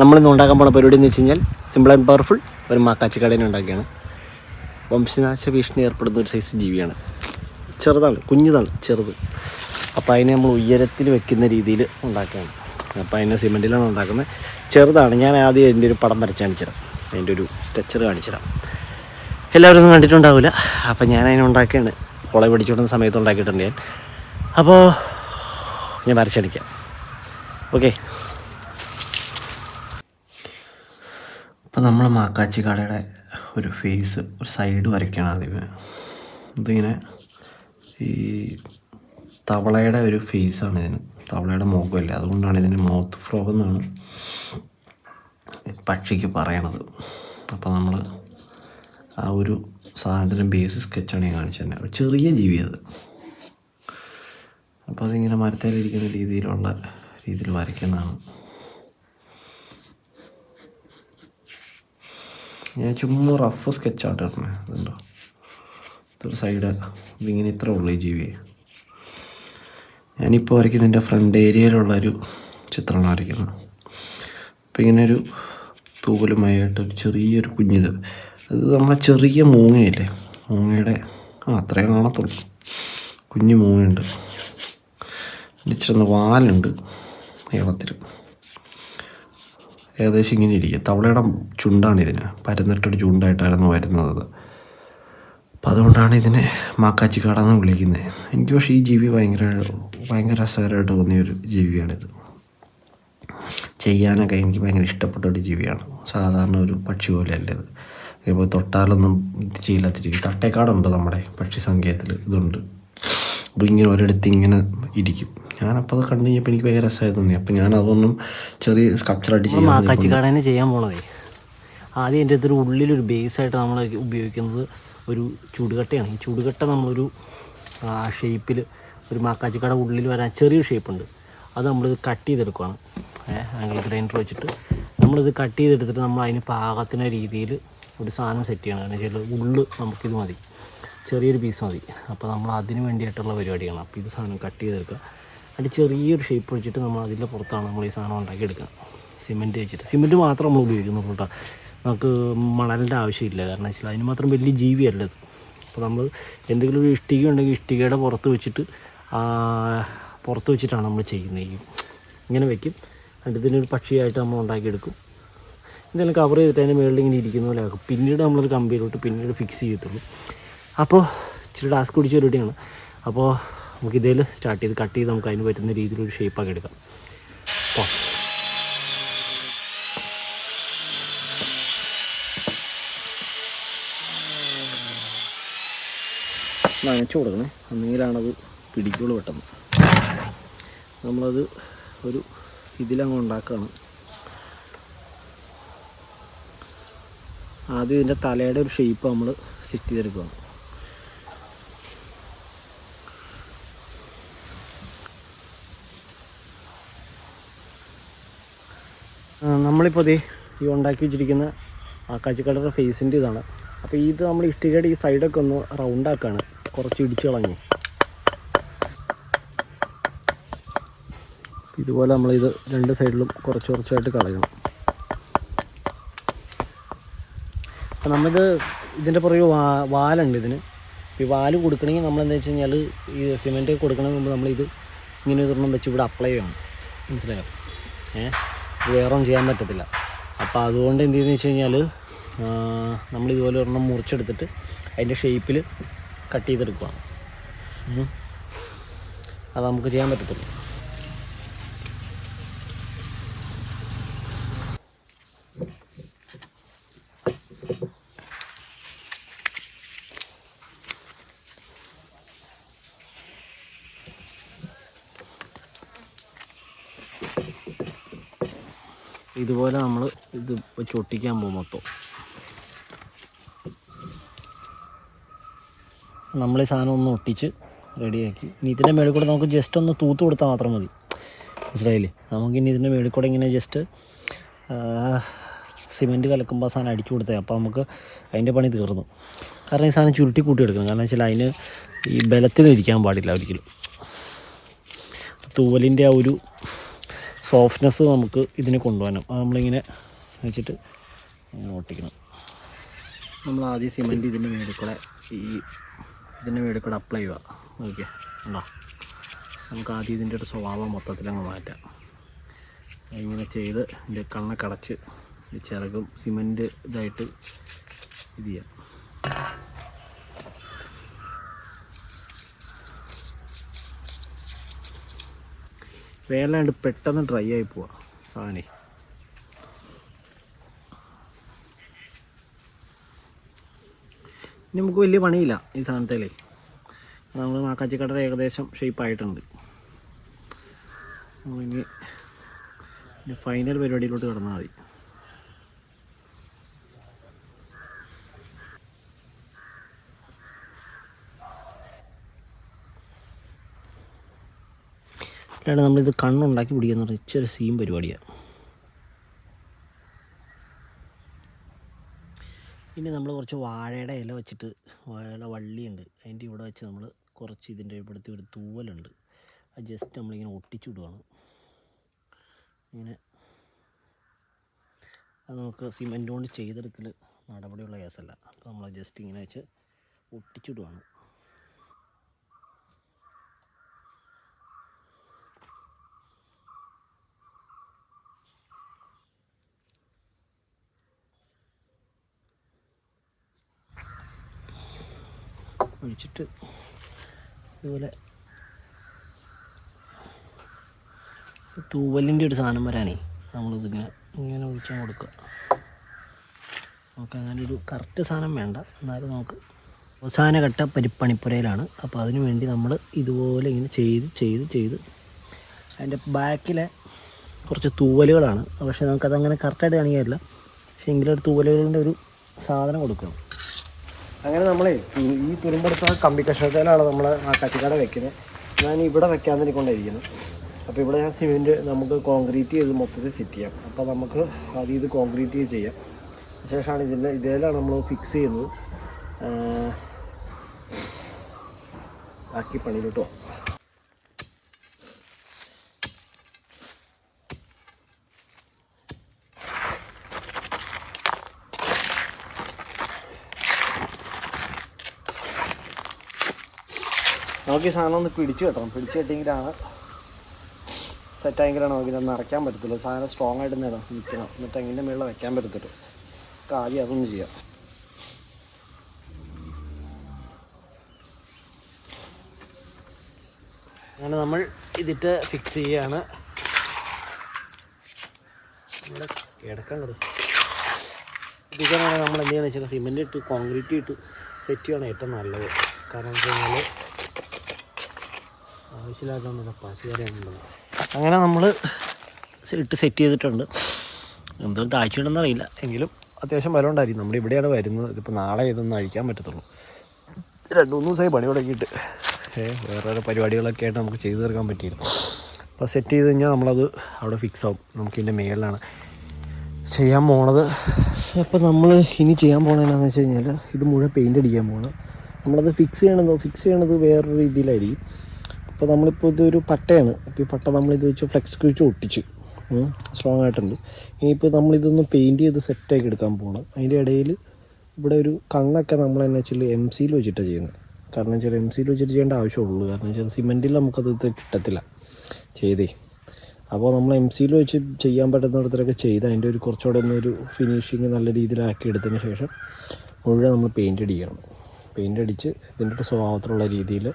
നമ്മളിന്ന് ഉണ്ടാക്കാൻ പോണ പരിപാടി എന്ന് വെച്ച് കഴിഞ്ഞാൽ സിമ്പിൾ ആൻഡ് പവർഫുൾ ഒരു മാക്കാച്ചി കടേനെ ഉണ്ടാക്കിയാണ്. വംശനാശ ഭീഷണി ഏർപ്പെടുന്ന ഒരു സൈസ് ജീവിയാണ്. ചെറുതാണ് കുഞ്ഞതാണ് ചെറുത്. അപ്പോൾ അതിനെ നമ്മൾ ഉയരത്തിൽ വെക്കുന്ന രീതിയിൽ ഉണ്ടാക്കുകയാണ് അപ്പോൾ അതിനെ സിമെന്റിലാണ് ഉണ്ടാക്കുന്നത്. ചെറുതാണ് ഞാൻ ആദ്യം അതിന്റെ ഒരു പടം വരച്ച് കാണിച്ചുതരാം അതിന്റെ ഒരു സ്ട്രക്ചർ കാണിച്ചുതരാം എല്ലാവരും ഒന്നും കണ്ടിട്ടുണ്ടാവില്ല അപ്പോൾ ഞാൻ അതിനെ ഉണ്ടാക്കുകയാണ് കുളം പിടിച്ചുകൊണ്ടുന്ന സമയത്ത് ഉണ്ടാക്കിയിട്ടുണ്ട് ഞാൻ. അപ്പോൾ ഞാൻ വരച്ചടിക്കാം ഓക്കെ അപ്പോൾ നമ്മൾ മാക്കാച്ചി കടയുടെ ഒരു ഫേസ് ഒരു സൈഡ് വരയ്ക്കണം ആദ്യമേ. ഇതിങ്ങനെ ഈ തവളയുടെ ഒരു ഫേസാണ് ഇതിന്. തവളയുടെ മുഖമല്ല? അതുകൊണ്ടാണ് ഇതിന് മൗത്ത് ഫ്രോഗ് എന്നാണ് പക്ഷിക്ക് പറയണത്. അപ്പോൾ നമ്മൾ ആ ഒരു സാധനത്തിന്റെ ബേസ് സ്കെച്ചാണ് ഞാൻ കാണിച്ചു തന്നെ ഒരു ചെറിയ ജീവി അത്. അപ്പോൾ അതിങ്ങനെ മരത്തേലിരിക്കുന്ന രീതിയിലുള്ള രീതിയിൽ വരയ്ക്കുന്നതാണ്. ഞാൻ ചുമ്മാ റഫ് സ്കെച്ചാണ് ഇടണേ അതുണ്ടോ ഇത്ര സൈഡ് ഇതിങ്ങനെ ഇത്ര ഉള്ളൂ ഈ ജീവിയെ. ഞാനിപ്പോൾ വരയ്ക്കുന്നതിന്റെ ഫ്രണ്ട് ഏരിയയിലുള്ളൊരു ചിത്രമാണ് വരയ്ക്കുന്നത്. അപ്പോൾ ഇങ്ങനെ ഒരു തൂവലുമായിട്ട് ഒരു ചെറിയൊരു കുഞ്ഞിത്. അത് നമ്മളെ ചെറിയ മൂങ്ങയില്ലേ? മൂങ്ങയുടെ ആ അത്രയും കാണത്തുള്ളൂ. കുഞ്ഞു മൂങ്ങയുണ്ട്. ഇച്ചിരി വാലുണ്ട്. നീളത്തിൽ ഏകദേശം ഇങ്ങനെ ഇരിക്കും. തവളയുടെ ചുണ്ടാണ് ഇതിന്. പരന്നിട്ടൊരു ചുണ്ടായിട്ടായിരുന്നു വരുന്നത്. അത് അപ്പം അതുകൊണ്ടാണ് ഇതിനെ മാക്കാച്ചിക്കാടെന്ന് വിളിക്കുന്നത് എനിക്ക് പക്ഷേ ഈ ജീവി ഭയങ്കര ഭയങ്കര രസകരമായിട്ട് തോന്നിയ ഒരു ജീവിയാണിത്. ചെയ്യാനൊക്കെ എനിക്ക് ഭയങ്കര ഇഷ്ടപ്പെട്ട ഒരു ജീവിയാണ്. സാധാരണ ഒരു പക്ഷി പോലെയല്ല ഇത്. ഇപ്പോൾ തൊട്ടാലൊന്നും ഇത് ചെയ്യില്ലാത്തിരിക്കും. തട്ടേക്കാടുണ്ട് നമ്മുടെ പക്ഷി സങ്കേതത്തിൽ ഇതുണ്ട്. ഇതിങ്ങനെ ഒരിടത്ത് ഇങ്ങനെ ഇരിക്കും. ഞാനപ്പോൾ അത് കണ്ടു കഴിഞ്ഞപ്പോൾ എനിക്ക് ഭയങ്കര രസമായി തോന്നി. അപ്പോൾ ഞാൻ അതൊന്നും ചെറിയ സ്കൾപ്ചറായിട്ട് ചെയ്യാൻ മാക്കാച്ചിക്കാടനെ ചെയ്യാൻ പോണതേ. ആദ്യം എന്റെ അടുത്തൊരു ഉള്ളിലൊരു ബേസായിട്ട് നമ്മൾ ഉപയോഗിക്കുന്നത് ഒരു ചുടുകട്ടയാണ്. ഈ ചുടുകട്ട നമ്മളൊരു ഷേപ്പിൽ ഒരു മാക്കാച്ചിക്കട ഉള്ളിൽ വരാൻ ചെറിയൊരു ഷേപ്പുണ്ട് അത് നമ്മളിത് കട്ട് ചെയ്തെടുക്കുകയാണ് ആംഗിൾ ഗ്രൈൻഡർ വെച്ചിട്ട്. നമ്മളിത് കട്ട് ചെയ്തെടുത്തിട്ട് നമ്മൾ അതിന് പാകത്തിന രീതിയിൽ ഒരു സാധനം സെറ്റ് ചെയ്യണം. കാരണം വെച്ചാൽ ഉള്ളു നമുക്കിത് മതി. ചെറിയൊരു പീസ് മതി. അപ്പോൾ നമ്മൾ അതിന് വേണ്ടിയിട്ടുള്ള പരിപാടിയാണ് അപ്പോൾ ഇത് സാധനം കട്ട് ചെയ്തെടുക്കുക. അതിന്റെ ചെറിയൊരു ഷേപ്പ് വെച്ചിട്ട് നമ്മൾ അതിന്റെ പുറത്താണ് നമ്മൾ ഈ സാധനം ഉണ്ടാക്കിയെടുക്കുക. സിമെന്റ് വെച്ചിട്ട്. സിമെന്റ് മാത്രം നമ്മൾ ഉപയോഗിക്കുന്നുള്ളൂ കേട്ടോ. നമുക്ക് മണലിന്റെ ആവശ്യമില്ല. കാരണം വെച്ചാൽ അതിന് മാത്രം വലിയ ജീവിയല്ല അത്. അപ്പോൾ നമ്മൾ എന്തെങ്കിലും ഒരു ഇഷ്ടിക ഉണ്ടെങ്കിൽ ഇഷ്ടികയുടെ പുറത്ത് വെച്ചിട്ട് പുറത്ത് വെച്ചിട്ടാണ് നമ്മൾ ചെയ്യുന്നത്. ഈ ഇങ്ങനെ വെക്കും. എന്നിട്ട് ഇതിനൊരു പക്ഷിയായിട്ട് നമ്മൾ ഉണ്ടാക്കിയെടുക്കും. എന്തെങ്കിലും കവർ ചെയ്തിട്ട് അതിന്റെ മുകളിൽ ഇങ്ങനെ ഇരിക്കുന്ന പോലെ ആക്കും. പിന്നീട് നമ്മളൊരു കമ്പിയിലോട്ട് പിന്നീട് ഫിക്സ് ചെയ്യത്തുള്ളൂ. അപ്പോൾ ഇച്ചിരി ടാസ്ക് പിടിച്ച പരിപാടിയാണ്. അപ്പോൾ നമുക്ക് ഇതേൽ സ്റ്റാർട്ട് ചെയ്ത് കട്ട് ചെയ്ത് നമുക്ക് അതിന് പറ്റുന്ന രീതിയിൽ ഒരു ഷേപ്പാക്കി എടുക്കാം. നനച്ചു കൊടുക്കണേ. അന്നേരാണത് പിടിക്കുള്ളൂ പെട്ടെന്ന്. നമ്മളത് ഒരു ഇതിലങ്ങ് ഉണ്ടാക്കുകയാണ്. ആദ്യം ഇതിന്റെ തലയുടെ ഒരു ഷേപ്പ് നമ്മൾ സെറ്റ് ചെയ്തെടുക്കുകയാണ് ആ, നമ്മളിപ്പോൾ ദേ ഈ ഉണ്ടാക്കി വെച്ചിരിക്കുന്ന ആ കച്ചിക്കടയുടെ ഫേസിന്റെ ഇതാണ്. അപ്പോൾ ഇത് നമ്മൾ ഇഷ്ടികയുടെ ഈ സൈഡൊക്കെ ഒന്ന് റൗണ്ട് റൗണ്ടാക്കാണ് കുറച്ച് ഇടിച്ച് കളഞ്ഞ്. ഇതുപോലെ നമ്മളിത് രണ്ട് സൈഡിലും കുറച്ച് കുറച്ചായിട്ട് കളയണം. അപ്പം നമ്മളിത് ഇതിന്റെ പുറകെ വാ വാലുണ്ട് ഇതിന്. ഈ വാൽ കൊടുക്കണമെങ്കിൽ നമ്മൾ എന്താ വെച്ച് കഴിഞ്ഞാൽ ഈ സിമെന്റ് കൊടുക്കണമെങ്കിൽ നമ്മളിത് ഇങ്ങനെ ഒരെണ്ണം വെച്ച് ഇവിടെ അപ്ലൈ ചെയ്യണം. മനസ്സിലായോ? ഏഹ് വേറെ ഒന്നും ചെയ്യാൻ പറ്റത്തില്ല. അപ്പോൾ അതുകൊണ്ട് എന്ത് ചെയ്യുന്നത് വെച്ച് കഴിഞ്ഞാൽ നമ്മൾ ഇതുപോലെ ഒരെണ്ണം മുറിച്ചെടുത്തിട്ട് അതിന്റെ ഷേപ്പിൽ കട്ട് ചെയ്തെടുക്കുകയാണ്. അത് നമുക്ക് ചെയ്യാൻ പറ്റത്തുള്ളൂ. ഇതുപോലെ നമ്മൾ ഇത് വെച്ച് ഒട്ടിക്കാൻ പോകും മൊത്തം. നമ്മൾ ഈ സാധനം ഒന്ന് ഒട്ടിച്ച് റെഡിയാക്കി. ഇനി ഇതിന്റെ മേളിൽ കൂടെ നമുക്ക് ജസ്റ്റ് ഒന്ന് തൂത്ത് കൊടുത്താൽ മാത്രം മതി. മനസ്സിലായില്ലേ? നമുക്കിനി ഇതിന്റെ മേളിൽ കൂടെ ഇങ്ങനെ ജസ്റ്റ് സിമെന്റ് കലക്കുമ്പോൾ സാധനം അടിച്ചു കൊടുത്തേ. അപ്പോൾ നമുക്ക് അതിന്റെ പണി തീർന്നു. കാരണം ഈ സാധനം ചുരുട്ടി കൂട്ടി എടുക്കണം. കാരണം വെച്ചാൽ അതിന് ഈ ബലത്തിൽ ഇരിക്കാൻ പാടില്ല ഒരിക്കലും. തൂവലിന്റെ ആ ഒരു സോഫ്റ്റ്നെസ് നമുക്ക് ഇതിന് കൊണ്ടുപോകാനും. നമ്മളിങ്ങനെ വെച്ചിട്ട് ഇങ്ങനെ ഒട്ടിക്കണം. നമ്മൾ ആദ്യം സിമന്റ് ഇതിന്റെ മേളിൽ കൂടെ ഈ ഇതിന്റെ മേളിൽ കൂടെ അപ്ലൈ ചെയ്യുക. ഓക്കെ ഉണ്ടോ നമുക്ക് ആദ്യം ഇതിന്റെ ഒരു സ്വഭാവം മൊത്തത്തിൽ അങ്ങ് മാറ്റാം. ഇങ്ങനെ ചെയ്ത് ഇതിന്റെ കണ്ണൊക്കെ അടച്ച് ചിറകും സിമന്റ് ഇതായിട്ട് ഇത് ചെയ്യാം. വേലാണ്ട് പെട്ടെന്ന് ഡ്രൈ ആയി പോവാ സാധനേ. ഇനി നമുക്ക് വലിയ പണിയില്ല ഈ സാധനത്തിലേ. നമ്മൾ നാക്കാച്ചിക്കട ഏകദേശം ഷേപ്പായിട്ടുണ്ട് ആയിട്ടുണ്ട്. ഇനി ഫൈനൽ പരിപാടിയിലോട്ട് കിടന്നാൽ മതി. അല്ലാണ്ട് നമ്മളിത് കണ്ണുണ്ടാക്കി പിടിക്കുന്ന പറഞ്ഞാൽ ഇച്ചിരി സീം പരിപാടിയാണ് പിന്നെ നമ്മൾ കുറച്ച് വാഴയുടെ ഇല വെച്ചിട്ട് വാഴയുടെ വള്ളിയുണ്ട്. അതിന്റെ ഇവിടെ വെച്ച് നമ്മൾ കുറച്ച് ഇതിന്റെ ഇവിടുത്തെ ഒരു തൂവലുണ്ട്. അത് ജസ്റ്റ് നമ്മളിങ്ങനെ ഒട്ടിച്ചു വിടുവാണ് ഇങ്ങനെ അത് നമുക്ക് സിമെന്റ് കൊണ്ട് ചെയ്തെടുക്കൽ നടപടിയുള്ള കേസല്ല അപ്പോൾ നമ്മൾ ജസ്റ്റ് ഇങ്ങനെ വെച്ച് ഒട്ടിച്ചിടുവാണ്. ഒഴിച്ചിട്ട് ഇതുപോലെ തൂവലിന്റെ ഒരു സാധനം വരാനേ നമ്മളിതിങ്ങനെ ഇങ്ങനെ ഒഴിച്ചാൽ കൊടുക്കുക. നമുക്ക് അങ്ങനെ ഒരു കറക്റ്റ് സാധനം വേണ്ട. എന്നാലും നമുക്ക് അവസാന ഘട്ട പരിപ്പണിപ്പുരയിലാണ്. അപ്പോൾ അതിനു വേണ്ടി നമ്മൾ ഇതുപോലെ ഇങ്ങനെ ചെയ്ത് ചെയ്ത് ചെയ്ത് അതിന്റെ ബാക്കിലെ കുറച്ച് തൂവലുകളാണ്. പക്ഷേ നമുക്കതങ്ങനെ കറക്റ്റായിട്ട് കാണിക്കാറില്ല പക്ഷേ എങ്കിലും ഒരു തൂവലുകളുടെ ഒരു സാധനം കൊടുക്കണം. അങ്ങനെ നമ്മളെ ഈ- തുരുമ്പടുത്ത കമ്പി കഷ്ണത്തിലാണ് നമ്മൾ ആ കച്ചിക്കട വെക്കുന്നത്. ഞാൻ ഇവിടെ കൊണ്ടിരിക്കുന്നത് അപ്പോൾ ഇവിടെ ഞാൻ സിമെന്റ് നമുക്ക് കോൺക്രീറ്റ് ചെയ്ത് മൊത്തത്തിൽ സെറ്റ് ചെയ്യാം. അപ്പോൾ നമുക്ക് ആദ്യം ഇത് കോൺക്രീറ്റ് ചെയ്യാം. ശേഷമാണ് ഇതിന്റെ ഇതിലാണ് നമ്മൾ ഫിക്സ് ചെയ്യുന്നത്. ബാക്കി പണിയിലോട്ട് നമുക്ക് ഈ സാധനം ഒന്ന് പിടിച്ചു കെട്ടണം പിടിച്ചു കെട്ടിയെങ്കിലാണ് സെറ്റായെങ്കിലാണ് നോക്കി നിറയ്ക്കാൻ പറ്റത്തുള്ളൂ. സാധനം സ്ട്രോങ് ആയിട്ട് നേടാം നിൽക്കണം. എന്നിട്ട് എങ്ങനെ മുകളിൽ വയ്ക്കാൻ പറ്റത്തുള്ളൂ ആദ്യം അതൊന്ന് ചെയ്യാം. അങ്ങനെ നമ്മൾ ഇതിട്ട് ഫിക്സ് ചെയ്യുകയാണ് ഇതൊക്കെയാണ് നമ്മൾ എന്ത് ചെയ്യുന്നത് വെച്ചാൽ സിമെന്റ് ഇട്ട് കോൺക്രീറ്റ് ഇട്ട് സെറ്റ് ചെയ്യണം ഏറ്റവും നല്ലത്. കാരണം വെച്ച് കഴിഞ്ഞാൽ അങ്ങനെ നമ്മൾ ഇട്ട് സെറ്റ് ചെയ്തിട്ടുണ്ട്. എന്തോ താഴ്ചയുണ്ടെന്ന് അറിയില്ല. എങ്കിലും അത്യാവശ്യം ബലം ഉണ്ടായിരിക്കും. നമ്മൾ ഇവിടെയാണ് വരുന്നത്. ഇതിപ്പോൾ നാളെ ഇതൊന്നും അഴിക്കാൻ പറ്റത്തുള്ളൂ. രണ്ട് മൂന്ന് ദിവസമായി പണി തുടങ്ങിയിട്ട്. വേറെ പരിപാടികളൊക്കെ ആയിട്ട് നമുക്ക് ചെയ്തു തീർക്കാൻ പറ്റിയില്ല. അപ്പോൾ സെറ്റ് ചെയ്ത് കഴിഞ്ഞാൽ നമ്മളത് അവിടെ ഫിക്സ് ആവും. നമുക്ക് ഇതിന്റെ മേളിലാണ് ചെയ്യാൻ പോണത്. അപ്പോൾ നമ്മൾ ഇനി ചെയ്യാൻ പോകണതെന്നു വെച്ച് കഴിഞ്ഞാൽ ഇത് മുഴുവൻ പെയിന്റ് അടിക്കാൻ പോകണം നമ്മളത് ഫിക്സ് ചെയ്യണതോ ഫിക്സ് ചെയ്യണത് വേറൊരു രീതിയിലായിരിക്കും. അപ്പോൾ നമ്മളിപ്പോൾ ഇതൊരു പട്ടയാണ്. അപ്പോൾ ഈ പട്ട നമ്മളിത് വെച്ച് ഫ്ലെക്സ് വെച്ച് ഒട്ടിച്ച്. സ്ട്രോങ് ആയിട്ടുണ്ട്. ഇനിയിപ്പോൾ നമ്മളിതൊന്ന് പെയിന്റ് ചെയ്ത് സെറ്റാക്കി എടുക്കാൻ പോകണം അതിന്റെ ഇടയിൽ ഇവിടെ ഒരു കണ്ണൊക്കെ നമ്മൾ എന്നു വെച്ചാൽ എം സിയിൽ വെച്ചിട്ടാണ് ചെയ്യുന്നത് കാരണം വെച്ചാൽ എം സിയിൽ വെച്ചിട്ട് ചെയ്യേണ്ട ആവശ്യമുള്ളൂ. കാരണം വെച്ചാൽ സിമെന്റിൽ നമുക്കത് കിട്ടത്തില്ല. ചെയ്തേ. അപ്പോൾ നമ്മൾ എം സിയിൽ വെച്ച് ചെയ്യാൻ പറ്റുന്നിടത്തൊക്കെ ചെയ്ത് അതിന്റെ ഒരു കുറച്ചുകൂടെ ഒന്നൊരു ഫിനിഷിങ് നല്ല രീതിയിലാക്കി എടുത്തതിന് ശേഷം മുഴുവൻ നമ്മൾ പെയിന്റ് അടിക്കണം. പെയിന്റ് അടിച്ച് ഇതിന്റെ സ്വഭാവത്തിലുള്ള രീതിയിൽ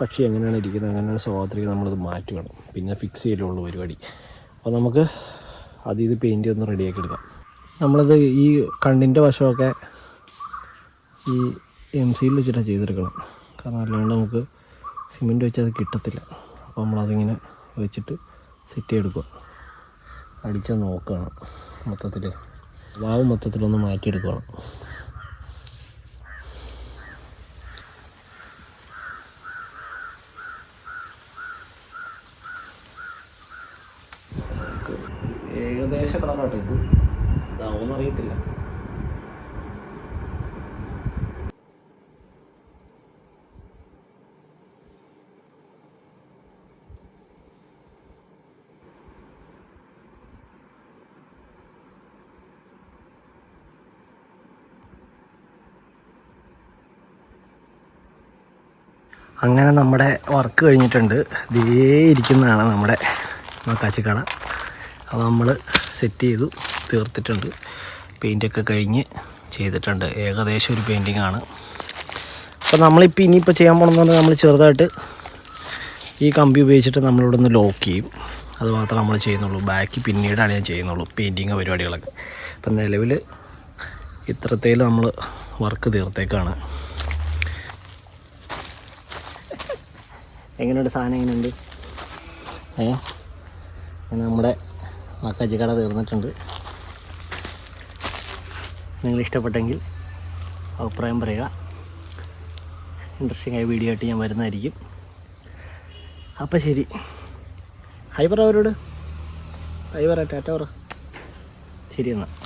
പക്ഷി എങ്ങനെയാണ് ഇരിക്കുന്നത്? അങ്ങനെയുള്ള സ്വഭാവത്തിലേക്ക് നമ്മളത് മാറ്റുകയാണ്? പിന്നെ ഫിക്സ് ചെയ്യലുള്ളൂ പരിപാടി. അപ്പോൾ നമുക്ക് അത് ഇത് പെയിന്റ് ഒന്ന് റെഡിയാക്കി എടുക്കാം. നമ്മളത് ഈ കണ്ണിന്റെ വശമൊക്കെ ഈ എം സിയിൽ വെച്ചിട്ടാണ് ചെയ്തെടുക്കണം. കാരണം അല്ലാണ്ട് നമുക്ക് സിമെന്റ് വെച്ച് അത് കിട്ടത്തില്ല. അപ്പോൾ നമ്മളതിങ്ങനെ വെച്ചിട്ട് സെറ്റ് ചെയ്തെടുക്കുക. അടിച്ച് നോക്കുകയാണ് മൊത്തത്തിൽ വാവ് മൊത്തത്തിലൊന്ന് മാറ്റിയെടുക്കണം കളറാട്ടോ ഇത്? ഇതാവുമെന്ന് അറിയത്തില്ല. അങ്ങനെ നമ്മുടെ വർക്ക് കഴിഞ്ഞിട്ടുണ്ട്. ദേ ഇരിക്കുന്നതാണ് നമ്മുടെ മക്കാച്ചിക്കട അപ്പോൾ നമ്മൾ സെറ്റ് ചെയ്തു തീർത്തിട്ടുണ്ട്. പെയിന്റൊക്കെ കഴിഞ്ഞ് ചെയ്തിട്ടുണ്ട്. ഏകദേശം ഒരു പെയിന്റിംഗ് ആണ്. അപ്പോൾ നമ്മളിപ്പോൾ ഇനിയിപ്പോൾ ചെയ്യാൻ പോകണമെന്ന് നമ്മൾ ചെറുതായിട്ട് ഈ കമ്പി ഉപയോഗിച്ചിട്ട് നമ്മളിവിടെ നിന്ന് ലോക്ക് ചെയ്യും. അത് മാത്രമേ നമ്മൾ ചെയ്യുന്നുള്ളൂ. ബാക്കി പിന്നീടാണ് ഞാൻ ചെയ്യുന്നുള്ളൂ പെയിന്റിങ് പരിപാടികളൊക്കെ. അപ്പം നിലവിൽ ഇത്രത്തേൽ നമ്മൾ വർക്ക് തീർത്തേക്കാണ്. എങ്ങനെയുണ്ട് സാധനം? എങ്ങനെയുണ്ട്? ഏ? അങ്ങനെ നമ്മുടെ കട തീർന്നിട്ടുണ്ട്. നിങ്ങൾ ഇഷ്ടപ്പെട്ടെങ്കിൽ അഭിപ്രായം പറയുക. ഇൻട്രസ്റ്റിംഗ് ആയ വീഡിയോ ആയിട്ട് ഞാൻ വരുന്നതായിരിക്കും. അപ്പം ശരി. ഹൈബർ അവരോട്. ഹൈ പറ. ടാറ്റ ശരി എന്നാൽ